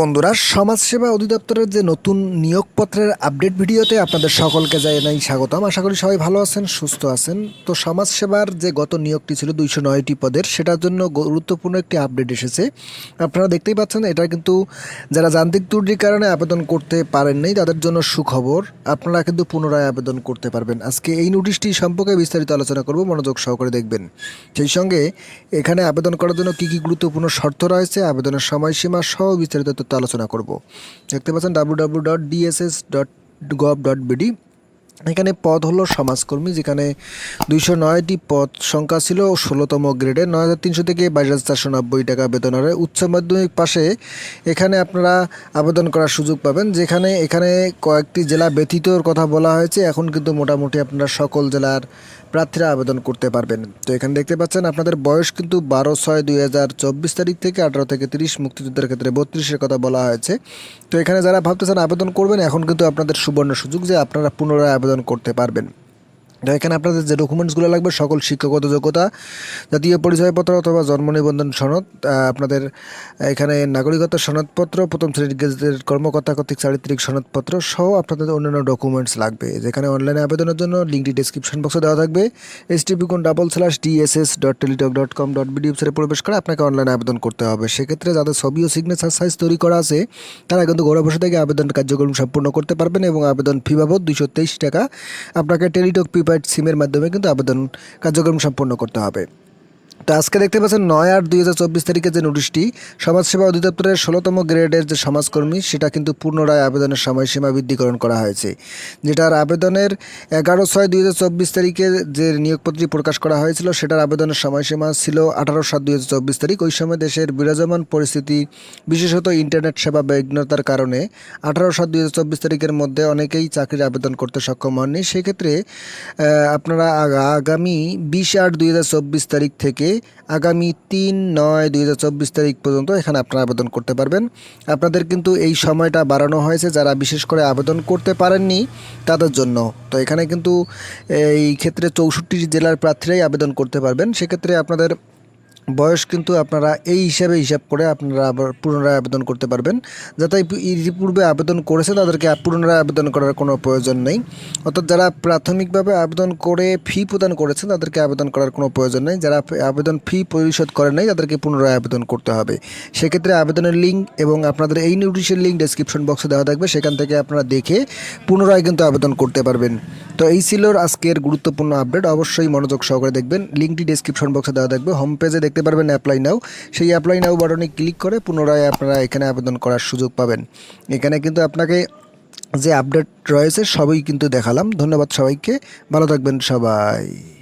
বন্ধুরা, সমাজসেবা অধিদপ্তরের যে নতুন নিয়োগপত্রের আপডেট ভিডিওতে আপনাদের সকলকে জানাই স্বাগতম। আশা করি সবাই ভালো আছেন, সুস্থ আছেন। তো সমাজসেবার যে গত নিয়োগটি ছিল দুইশো নয়টি পদের, সেটার জন্য গুরুত্বপূর্ণ একটি আপডেট এসেছে। আপনারা দেখতেই পাচ্ছেন, এটা কিন্তু যারা যান্ত্রিক ত্রুটির কারণে আবেদন করতে পারেননি তাদের জন্য সুখবর। আপনারা কিন্তু পুনরায় আবেদন করতে পারবেন। আজকে এই নোটিশটি সম্পর্কে বিস্তারিত আলোচনা করব, মনোযোগ সহকারে দেখবেন। সেই সঙ্গে এখানে আবেদন করার জন্য কী কী গুরুত্বপূর্ণ শর্ত রয়েছে, আবেদনের সময়সীমা সহ বিস্তারিত তথ্য আলোচনা করব। দেখতে পাচ্ছেন W W dot DSS dot gov dot BD এখানে পদ হলো সমাজকর্মী, যেখানে দুইশো নয়টি পদ সংখ্যা ছিল ষোলোতম গ্রেডে। নয় হাজার তিনশো থেকে বাইশ হাজার চারশো নব্বই টাকা বেতন হারে উচ্চ মাধ্যমিক পাশে এখানে আপনারা আবেদন করার সুযোগ পাবেন, যেখানে এখানে কয়েকটি জেলা ব্যতীতর কথা বলা হয়েছে। এখন কিন্তু মোটামুটি আপনারা সকল জেলার প্রার্থীরা আবেদন করতে পারবেন। তো এখানে দেখতে পাচ্ছেন, আপনাদের বয়স কিন্তু বারো ছয় দুই হাজার চব্বিশ তারিখ থেকে আঠারো থেকে তিরিশ মুক্তিযুদ্ধের ক্ষেত্রে বত্রিশের কথা বলা হয়েছে। তো এখানে যারা ভাবতেছেন আবেদন করবেন, এখন কিন্তু আপনাদের সুবর্ণ সুযোগ যে আপনারা পুনরায় আবেদন করতে পারবেন। তো এখানে আপনাদের যে ডকুমেন্টসগুলো লাগবে, সকল শিক্ষাগত যোগ্যতা, জাতীয় পরিচয়পত্র অথবা জন্ম নিবন্ধন সনদ আপনাদের এখানে নাগরিকত্ব সনদপত্র, প্রথম শ্রেণির গেজেটের কর্মকর্তা কর্তৃক চারিত্রিক সনদপত্র সহ আপনাদের অন্যান্য ডকুমেন্টস লাগবে। যেখানে অনলাইনে আবেদনের জন্য লিঙ্কটি ডিসক্রিপশন বক্সে দেওয়া থাকবে। টিপি কোন double slash DSS dot Teletalk dot com dot BD ওয়েবসাইটে প্রবেশ করে আপনাকে অনলাইনে আবেদন করতে হবে। সেক্ষেত্রে যাদের ছবি ও সিগনেচার সাইজ তৈরি করা আছে, তারা কিন্তু ঘরে বসে থেকে আবেদন কার্যক্রম সম্পূর্ণ করতে পারবেন এবং আবেদন ফি বাবদ তেইশ টাকা আপনাকে টেলিটক প্রিপাইড সিমের মাধ্যমে কিন্তু আবেদন কার্যক্রম সম্পন্ন করতে হবে। তো আজকে দেখতে পাচ্ছেন নয় আট দুই হাজার চব্বিশ তারিখে যে নোটিশটি, সমাজসেবা অধিদপ্তরের ষোলোতম গ্রেডের যে সমাজকর্মী, সেটা কিন্তু পুনরায় আবেদনের সময়সীমা বৃদ্ধিকরণ করা হয়েছে, যেটার আবেদনের এগারো ছয় দুই হাজার চব্বিশ তারিখে যে নিয়োগপত্রটি প্রকাশ করা হয়েছিল, সেটার আবেদনের সময়সীমা ছিল আঠারো সাত দুই হাজার চব্বিশ তারিখ। ওই সময় দেশের বিরাজমান পরিস্থিতি, বিশেষত ইন্টারনেট সেবা বিঘ্নতার কারণে আঠারো সাত দুই হাজার চব্বিশ তারিখের মধ্যে অনেকেই চাকরির আবেদন করতে সক্ষম হননি। সেক্ষেত্রে আপনারা আগামী বিশ আট দুই হাজার চব্বিশ তারিখ থেকে আগামী তিন নয় দুই হাজার চব্বিশ তারিখ পর্যন্ত এখানে আপনারা আবেদন করতে পারবেন। আপনাদের কিন্তু এই সময়টা বাড়ানো হয়েছে যারা বিশেষ করে আবেদন করতে পারেননি তাদের জন্য। তো এখানে কিন্তু এই ক্ষেত্রে চৌষট্টি জেলার প্রার্থীরাই আবেদন করতে পারবেন। সেক্ষেত্রে আপনাদের বয়স কিন্তু আপনারা এই হিসাবে হিসাব করে আপনারা আবার পুনরায় আবেদন করতে পারবেন। যাতে ইতিপূর্বে আবেদন করেছে তাদেরকে পুনরায় আবেদন করার কোনো প্রয়োজন নেই। অর্থাৎ যারা প্রাথমিকভাবে আবেদন করে ফি প্রদান করেছেন তাদেরকে আবেদন করার কোনো প্রয়োজন নেই। যারা আবেদন ফি পরিশোধ করে নাই, তাদেরকে পুনরায় আবেদন করতে হবে। সেক্ষেত্রে আবেদনের লিঙ্ক এবং আপনাদের এই নোটিশের লিঙ্ক ডেসক্রিপশন বক্সে দেওয়া থাকবে। সেখান থেকে আপনারা দেখে পুনরায় কিন্তু আবেদন করতে পারবেন। তো এই ছিল আজকের গুরুত্বপূর্ণ আপডেট অবশ্যই মনোযোগ সহকারে দেখবেন। লিঙ্কটি ডেসক্রিপশন বক্সে দেওয়া থাকবে। হোম পেজে দেখতে পারবেন অ্যাপ্লাই নাও সেই অ্যাপ্লাই নাও বাটনে ক্লিক করে পুনরায় আপনারা এখানে আবেদন করার সুযোগ পাবেন। এখানে কিন্তু আপনাকে যে আপডেট রয়েছে সবই কিন্তু দেখালাম। ধন্যবাদ সবাইকে। ভালো থাকবেন সবাই।